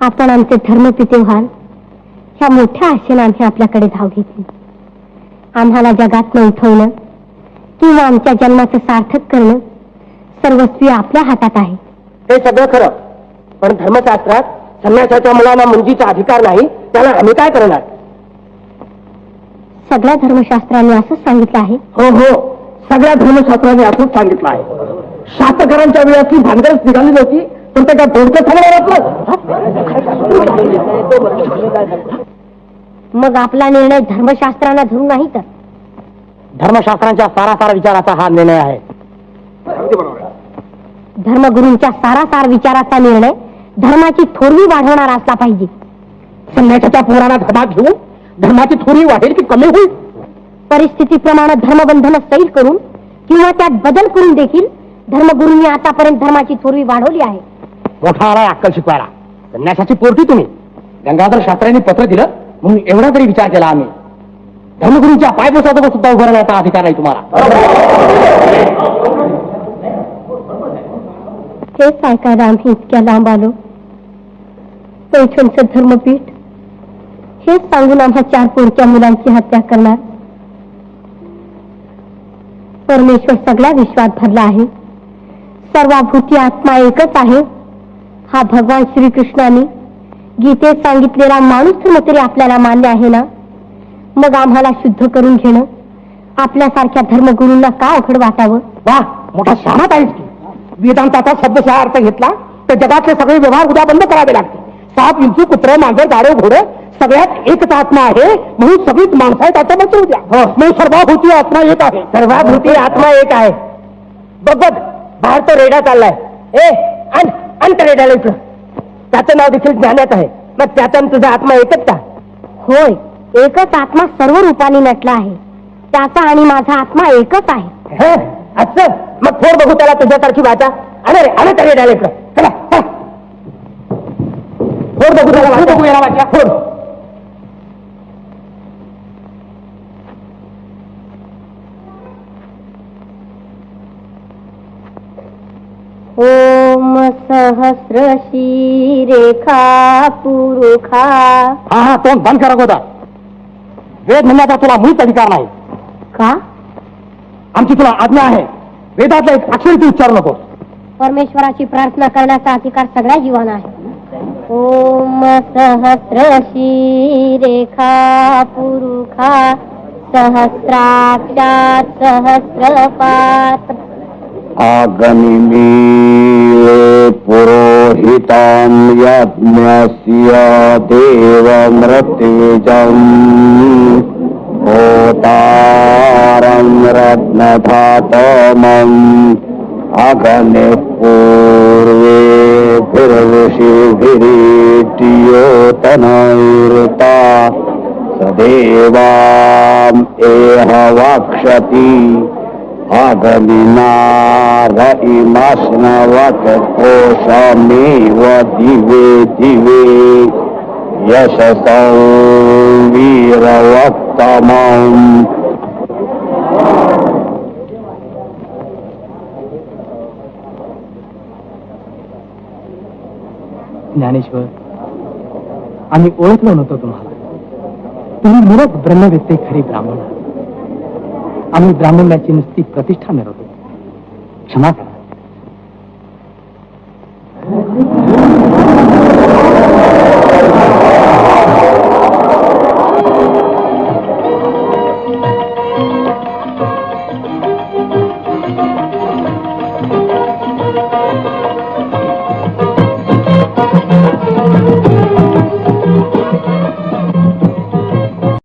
आपण आमचे धर्मपिते व्हाल ह्या मोठ्या आशेनं आम्ही आपल्याकडे धाव घेतली. आम्हाला जगात उठवणं किंवा आमच्या जन्माचं सार्थक करणं सर्वस्वी आपल्या हातात आहे. ते सगळं खरं. पण धर्मशास्त्रात संन्यासाच्या मुलांना मुंजीचा अधिकार नाही त्याला आम्ही काय करणार? सगळ्या धर्मशास्त्रांनी असंच सांगितलं आहे. हो हो. सगळ्या धर्मशास्त्राने असंच सांगितलं आहे. शास्त्रकारांच्या वेळातली भानगडच निघाली नव्हती. पण ते काय बोलकं आपलं? मग आपला निर्णय धर्मशास्त्रांना धरून नाही तर? धर्मशास्त्रांच्या सारासार विचाराचा हा निर्णय आहे. धर्मगुरूंच्या सारासार विचाराचा निर्णय धर्माची थोरवी वाढवणारा असला पाहिजे. संन्यासाच्या पोराला धर्मात घेऊन धर्माची थोडी वाढेल की कमी होईल? परिस्थितीप्रमाणे धर्मबंधन सैल करून किंवा त्यात बदल करून देखील धर्मगुरूंनी आतापर्यंत धर्माची थोरवी वाढवली आहे. मोठा आलाय अक्कल शिकवायला. संन्यासाची पोरती तुम्ही. गंगाधर शास्त्र्यांनी पत्र दिलं म्हणून एवढा तरी विचार केला आम्ही. धर्मगुरूंच्या पायपोसाजवळ सुद्धा उभं राहण्याचा अधिकार आहे तुम्हाला. हेच ऐकायला आम्ही इतक्या लांब आलो. पैठणचं धर्मपीठ. हेच सांगून आम्हा चार पोरक्या मुलांची हत्या करणार. परमेश्वर सगळ्या विश्वात भरला आहे. सर्वाभूती आत्मा एकच आहे. हा भगवान श्रीकृष्णाने गीतेत सांगितलेला माणूस तरी आपल्याला मान्य आहे ना? मग आम्हाला शुद्ध करून घेणं आपल्यासारख्या धर्मगुरूंना का अवघड वाटावं? वा मोठा शहाणात आहेस की वेदांताचा शब्दशः अर्थ घेतला तर जगातले सगळे व्यवहार उद्या बंद करावे लागतील. साप विंचू कुत्र मांजर गाडे घोडे सगळ्यात एकच आत्मा आहे म्हणून सगळीच माणसं आहेत असं म्हणतो उद्या म्हणून सर्वाभूती आत्मा एक आहे. सर्वाभूती आत्मा एक आहे. बघ बघ बाहेर तो रेडा चाललाय. ए आण. रेड्याला इथं त्याचं नाव देखील ज्ञानात आहे. मग त्याचा आणि तुझा आत्मा एकच का? होय एकच आत्मा सर्व रूपाने नटला आहे. त्याचा आणि माझा आत्मा एकच आहे. हे असं? मग थोड बघू त्याला तुझ्यासारखी वाचा. अरे रे अरे त्या रेड्याला इकडं चला चला. थोड बघू त्याला वाचा. बघू याला वाचा. थोड ओम सहस्र रेखा पुरुखा। हा हा तोंड बंद करा गोदा. वेद म्हणण्याचा तुला मुळीच अधिकार नाही. का? आमची तुला आज्ञा आहे. वेदातला एक अक्षर तू उच्चारू नको परमेश्वराची प्रार्थना करण्याचा अधिकार सगळ्या जीवांना आहे. ओम सहस्र रेखा पुरुखा सहस्राक्षात सहस्रपात। पुरोहितां यज्ञस्य देवमृत्युजम्। होतारं रत्नधातमम्। अगने पूर्वेभिर्षिभिरीटियोतनैर्ता सदेवाम् एह वाक्षति आगमिनार इमास्नवतकोशमेव दिवे दिवे यशसं वीरवत्तमम् ज्ञानेश्वर आम्ही ओळखलो नव्हतो तुम्हाला. तुम्ही मूलच ब्रह्मवेत्ते खरी ब्राह्मण আমি ব্রাহ্মণ ম্যাচিনিস্টিক প্রতিষ্ঠানের সমাজ